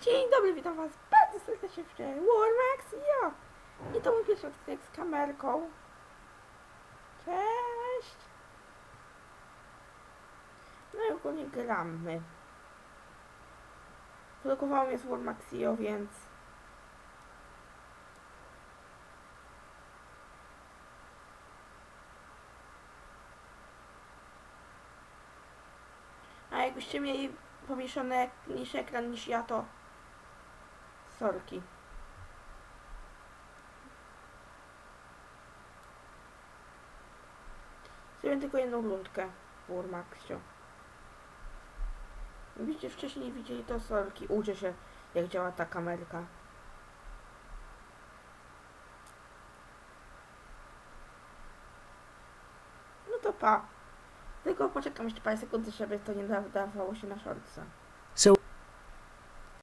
Dzień dobry, witam was bardzo serdecznie w Warmax i ja. I to mój pierwszy odcinek z kamerką. Cześć. No i ogólnie gramy. Blokowało mnie z Warmaxio, więc... A jakbyście mieli powieszony mniejszy ekran niż ja, to sorki. Zrobię tylko jedną rundkę Urmaxio. Widzicie, wcześniej nie widzieli to sorki. Uczę się, jak działa ta kamerka. No to pa. Tylko poczekam jeszcze parę sekund, żeby to nie da- dawało się na shortsa.